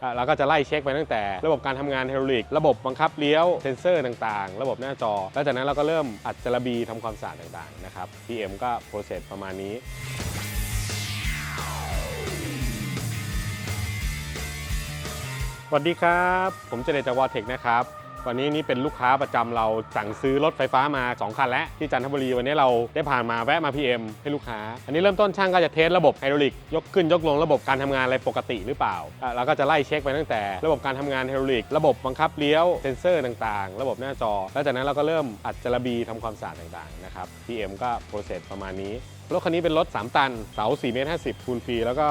เราก็จะไล่เช็คไปตั้งแต่ระบบการทำงานไฮดรอลิก ระบบบังคับเลี้ยว เซ็นเซอร์ต่างๆ ระบบหน้าจอ แล้วจากนั้นเราก็เริ่มอัดจระบีทำความสะอาดต่างๆ นะครับ PM ก็โปรเซสประมาณนี้สวัสดีครับ ผมเจเดจากวอเทคนะครับ วันนี้นี่เป็นลูกค้าประจำเราสั่งซื้อรถไฟฟ้ามา 2 คันแล้วที่จันทบุรีวันนี้เราได้ผ่านมาแวะมา PM ให้ลูกค้า อันนี้เริ่มต้นช่างก็จะเทสระบบไฮดรอลิกยกขึ้นยกลงระบบการทำงานอะไรปกติหรือเปล่าอะเราก็จะไล่เช็คไปตั้งแต่ ระบบการทำงานไฮดรอลิกระบบบังคับเลี้ยวเซ็นเซอร์ต่างๆ ระบบหน้าจอ แล้วจากนั้นเราก็เริ่มอัดจระบีทำความสะอาดต่างๆนะครับ PM ก็โปรเซสประมาณนี้ รถคันนี้เป็นรถ 3 ตัน เสา4เมตร50คูณฟรี แล้วก็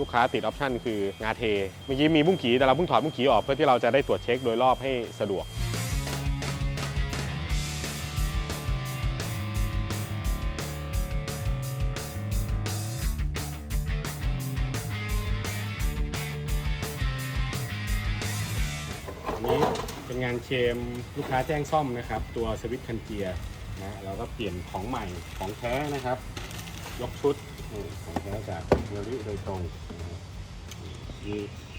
ลูกค้าติดออปชั่นคืองาเท เมื่อกี้มีบุ้งขีแต่เราเพิ่งถอดบุ้งขีออกเพื่อที่เราจะได้ตรวจเช็คโดยรอบให้สะดวก อันนี้เป็นงานเคลมลูกค้าแจ้งซ่อมนะครับ ตัวสวิตช์คันเกียร์นะเราก็เปลี่ยนของใหม่ของแท้นะครับ ยกชุดของแท้จากเนอริโดยตรงมี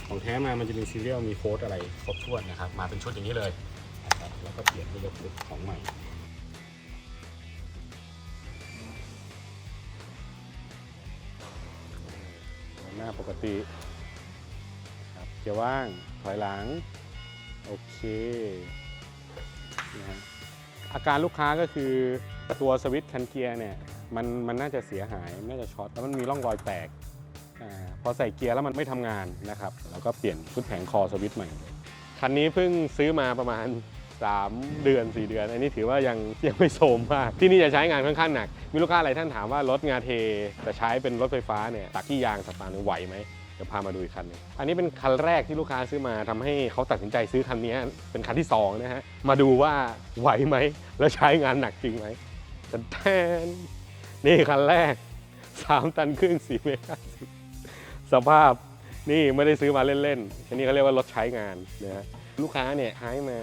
ของแท้มามันจะมีซีเรียลมีโค้ดอะไรครบถ้วนนะครับ มาเป็นชุดอย่างนี้เลยนะครับแล้วก็เปลี่ยนเป็นยกชุดของใหม่หน้าปกติครับเกียร์ว่างถอยหลัง โอเคนะฮะอาการลูกค้าก็คือตัวสวิตช์คันเกียร์เนี่ย มันมันน่าจะเสียหายน่าจะช็อตแล้วมันมีร่องรอยแตกอพอใส่เกียร์แล้วมันไม่ทำงานนะครับแล้วก็เปลี่ยนชุดแผงคอสวิตช์ใหม่ คันนี้เพิ่งซื้อมาประมาณ 3 เดือน 4 เดือน อันนี้ถือว่ายังยังไม่โสมมาก ที่นี่จะใช้งานค่อนข้างหนัก มีลูกค้าหลายท่านถามว่ารถงาเทแต่ใช้เป็นรถไฟฟ้าเนี่ยตักที่ยางสัปาห์นไหวไหมเดี๋ยวพามาดูอีกคันหนึงอันนี้เป็นคันแรกที่ลูกค้าซื้อมาทำให้เขาตัดสินใจซื้อคันนี้เป็นคันที่สองนะฮะมาดูว่าไหวไหมแล้วใช้งานหนักจริงไหมแต่แทน นี่คันแรก 3 ตันครึ่ง4เมตรสภาพนี่ไม่ได้ซื้อมาเล่นๆอันนี้เขาเรียกว่ารถใช้งานนะฮะ ลูกค้าเนี่ยใช้มา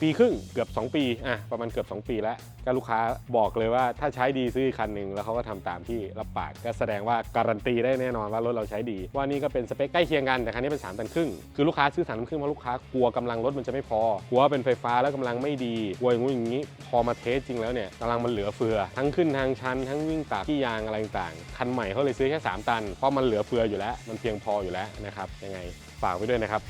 ปีครึ่งเกือบ 2 ปีอะประมาณเกือบ 2 ปีแล้วก็ลูกค้าบอกเลยว่าถ้าใช้ดีซื้อคันหนึ่งแล้วเขาก็ทำตามที่รับปากก็แสดงว่าการันตีได้แน่นอนว่ารถเราใช้ดี ว่านี่ก็เป็นสเปคใกล้เคียงกันแต่คันนี้เป็น3ตันครึ่งคือลูกค้าซื้อ3ตันครึ่งเพราะลูกค้ากลัวกำลังรถมันจะไม่พอกลัวว่าเป็นไฟฟ้าแล้วกำลังไม่ดีกลัวอย่างงู้อย่างนี้ พอมาเทสจริงแล้วเนี่ยกำลังมันเหลือเฟือ ทั้งขึ้นทางชันทั้งวิ่งตากที่ยางอะไรต่างๆคันใหม่เขาเลยซื้อแค่ 3 ตันเพราะมันเหลือเฟืออยู่แล้ว มันเพียงพออยู่แล้วนะครับยังไงฝากไว้ด้วยนะครับ